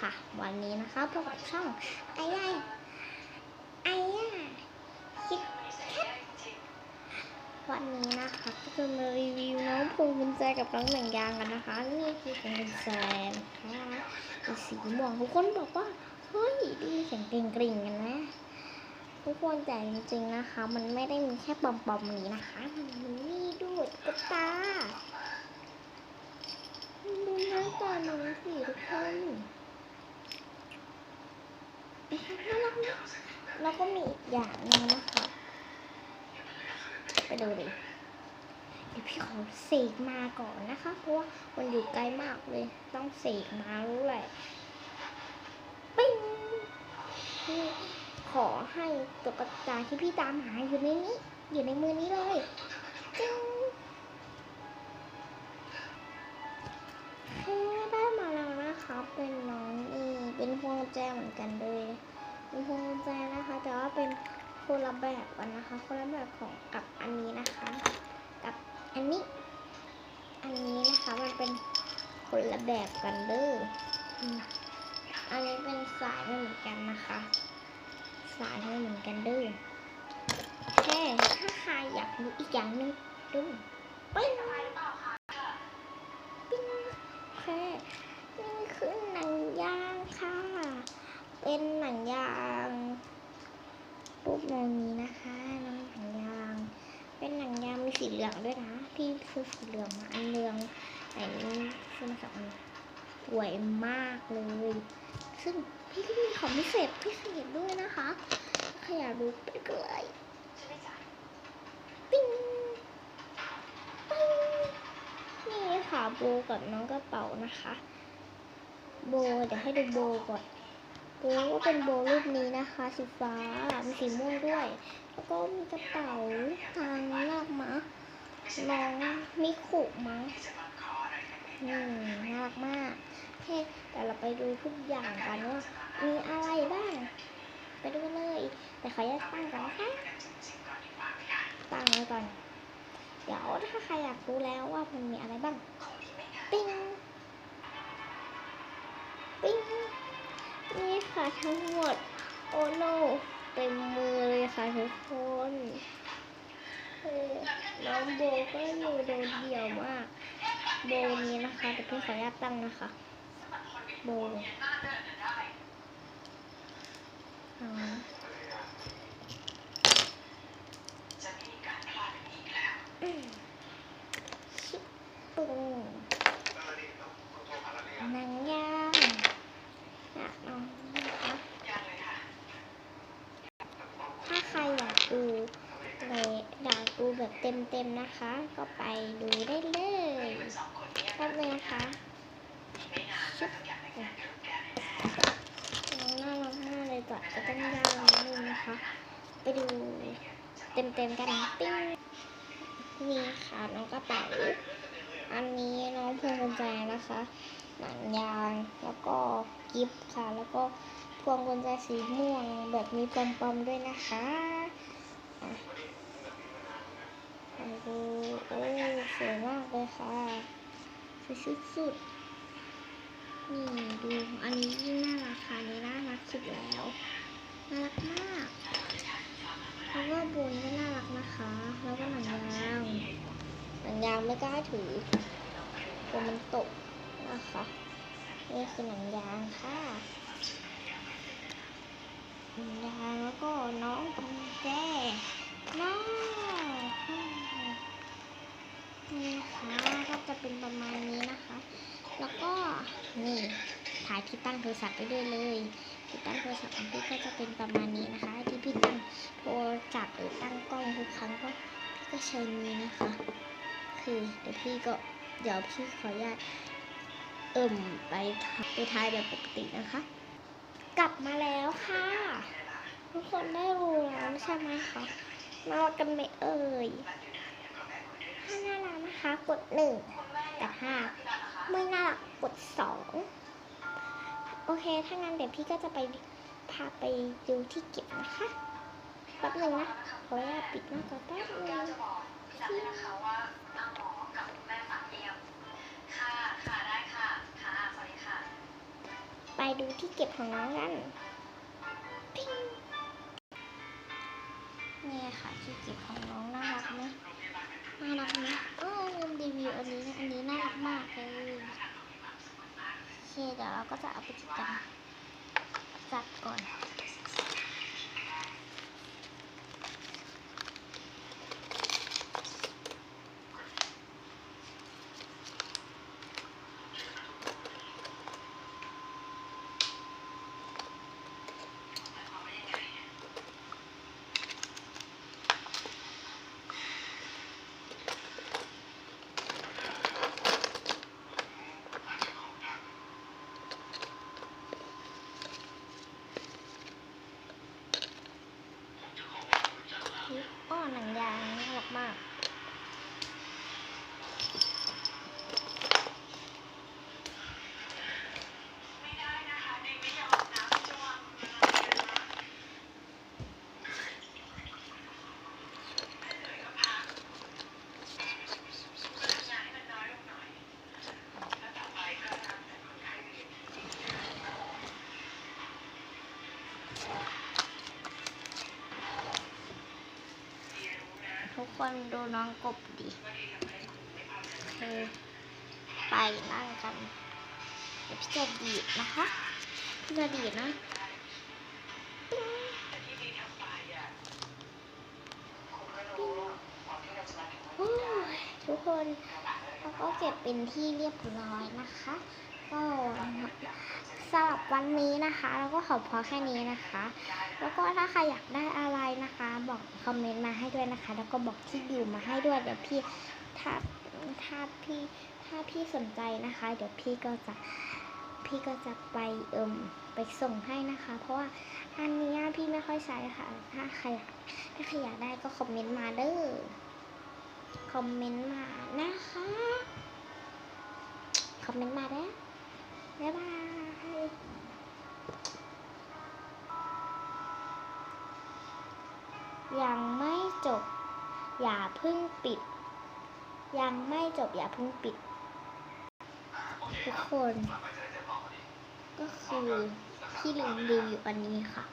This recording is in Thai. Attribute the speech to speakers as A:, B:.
A: ค่ะ วันนี้นะคะพบกับช่องไอ้ไอ้ไอ้ยาคิดแคทวันนี้นะคะก็จะมารีวิวน้องพวงกุญแจกับน้องหนังยางกันนะคะ นี่คือพวงกุญแจนะคะเป็นสีม่วงทุกคนบอกว่าเฮ้ยดีเสียงกริ่งกริ่งกันนะทุกคนแต่จริงๆนะคะ มันไม่ได้มีแค่ปอมๆนี้นะคะมันมีนี่ด้วยตุ๊กตาดูหน้าตาน้องสิทุกคน น่ารักมากแล้วก็มีอีกอย่างนึงนะคะ ไปดูดิเดี๋ยวพี่ขอเสกมาก่อนนะคะ เพราะว่ามันอยู่ไกลมากเลย ต้องเสกมาด้วยปิ้งนี่ขอให้ตุ๊กตาที่พี่ตามหาอยู่ในนี้ อยู่ในมือนี้เลย ญแจเหมือนกันเลยเป็นพวงกุญแจนะคะ แต่ว่าเป็นคนละแบบกันนะคะ คนละแบบของกับอันนี้นะคะ กับอันนี้ อันนี้นะคะมันเป็นคนละแบบกันเด้ออันนี้เป็นสายไม่เหมือนกันนะคะ สายไม่เหมือนกันเด้อแค่ถ้าใครอยากรู้อีกอย่างนึงดูปิ้งปิ้งแค่นี่คือหนังยางค่ะ เป็นหนังยางรูปแบบนี้นะคะน้องหนังยาง เป็นหนังยางมีสีเหลืองด้วยนะพี่ซื้อสีเหลืองมาอันเหลืองอันนี้ซื้อมาสองอันสวยมากเลย ซึ่งพี่ก็มีของพิเศษพิเศษด้วยนะคะใครอยากรู้ไปกันเลยปิ้งปิ้งนี่ค่ะโบกับน้องกระเป๋านะคะ โบเดี๋ยวให้ดูโบก่อน โบก็เป็นโบรูปนี้นะคะสีฟ้า มีสีม่วงด้วย แล้วก็มีกระเป๋าทางลากมาน้องมิคุมั้งอืมน่ารักมากโอเคแต่เราไปดูทุกอย่างกันว่ามีอะไรบ้าง ไปดูกันเลย แต่ขออนุญาตตั้งก่อนนะคะตั้งไว้ก่อน เดี๋ยวถ้าใครอยากรู้แล้วว่ามันมีอะไรบ้างปิ้ง ค่ะทั้งหมด โอ้โนเต็มมือเลยค่ะทุกคนเออน้องโบก็อยู่โดดเดี่ยวมาก โบนี้นะคะแต่พี่ขออนุญาตตั้งนะคะ โบอ๋อมชิปุ้งหนังยางอยากลองนะคะถ้าใครอยาก ดูเลยอยากดูแบบเต็มๆนะคะ ก็ไปดูได้เลยแป๊บนึงนะคะชุบน้องน่ารักมากเลยก่อนจะต้องยาวนิดนึงนะคะ ไปดูเต็มๆกันปิ้งนี่ค่ะน้องกระเป๋าอันนี้น้องพวงกุญแจนะคะหนังยางแล้วก็กิฟต์ค่ะ แล้วก็พวงกุญแจสีม่วงแบบมีปอมๆด้วยนะคะ อะไปดูโอ้สวยมากเลยค่ะสวยสุดๆนี่ดูอันนี้ยิ่งน่ารักค่ะนนี้น่ารักสุดแล้วน่ารักมากแล้วก็บุญก็น่ารักนะคะ แล้วก็หนังยางหนังยางไม่กล้าถือกลัวมันตกนะคะนี่คือหนังยางค่ะหนังยางแล้วก็น้องกุญแจ น้องนี่ค่ะก็จะเป็นประมาณนี้นะคะ แล้วก็นี่ถ่ายที่ตั้งโทรศัพท์ไปด้วยเลยที่ตั้งโทรศัพท์ของพี่ก็จะเป็นประมาณนี้นะคะ ที่พี่ตั้งโทรศัพท์หรือตั้งกล้องทุกครั้งก็พี่ก็ใช้นี้นะคะ คือเดี๋ยวพี่ก็เดี๋ยวพี่ขออนุญาตเอิ่มไปทาไปทายแบบปกตินะคะ กลับมาแล้วค่ะ ทุกคนได้รู้แล้วใช่ไหมคะ น่ารักกันไหมเอ่ยถ้าน่ารักนะคะกดหนึ่งแต่ถ้าไม่น่ารักกดสองโอเค ถ้างั้นเดี๋ยวพี่ก็จะไปพาไปดูที่เก็บนะคะแป๊บหนึ่งนะขออนุญาตปิดหน้าจอแป๊บนึง
B: จำได้นะคะว่าตั้งหมอกับแม่ฝากเตียงค่ะค่ะได้ค่ะค่ะสวัสดีค่ะ
A: ไปดูที่เก็บของน้องกัน นี่ค่ะที่เก็บของน้องน่ารักไหมน่ารักไหมเออลืมรีวิวอันนี้อันนี้น่ารักมากเลยโอเคเดี๋ยวเราก็จะเอาไปจัดการจัดก่อน อ้อหนังยางน่ารักมาก
B: ไม่ได้นะคะเด็กไม่ยอมนะพี่จวงถ้าเหนื่อยก็พักงานให้มันน้อยลงหน่อยแล้วต่อไปก็ทำแต่คนไข้เรียน
A: ทุก คนดูน้องกบดิคือไปนั่งกันเดี๋ยวพี่จะดีดนะคะพี่จะดีดนะปิ๊ง
B: ทุก็รู้ก่อนที่เราจะมาถึงวัน
A: โอ้
B: นี้
A: ยทุกคนเราก็เก็บเป็นที่เรียบร้อยนะคะ ก็สำหรับวันนี้นะคะเราก็ขอพอแค่นี้นะคะ แล้วก็ถ้าใครอยากได้อะไรนะคะ บอกคอมเมนต์มาให้ด้วยนะคะ แล้วก็บอกที่อยู่มาให้ด้วยเดี๋ยวพี่ถ้าถ้าพี่ถ้าพี่สนใจนะคะ เดี๋ยวพี่ก็จะพี่ก็จะไปเอิมไปส่งให้นะคะ เพราะว่าอันนี้พี่ไม่ค่อยใช้ค่ะ ถ้าใครถ้าใครอยากได้ก็คอมเมนต์มาเด้อคอมเมนต์มานะคะคอมเมนต์มาเด้อ บ๊ายบายยังไม่จบ อย่าเพิ่งปิด ยังไม่จบอย่าเพิ่งปิด ทุกคน ก็คือพี่ลืมรีวิวอันนี้ค่ะ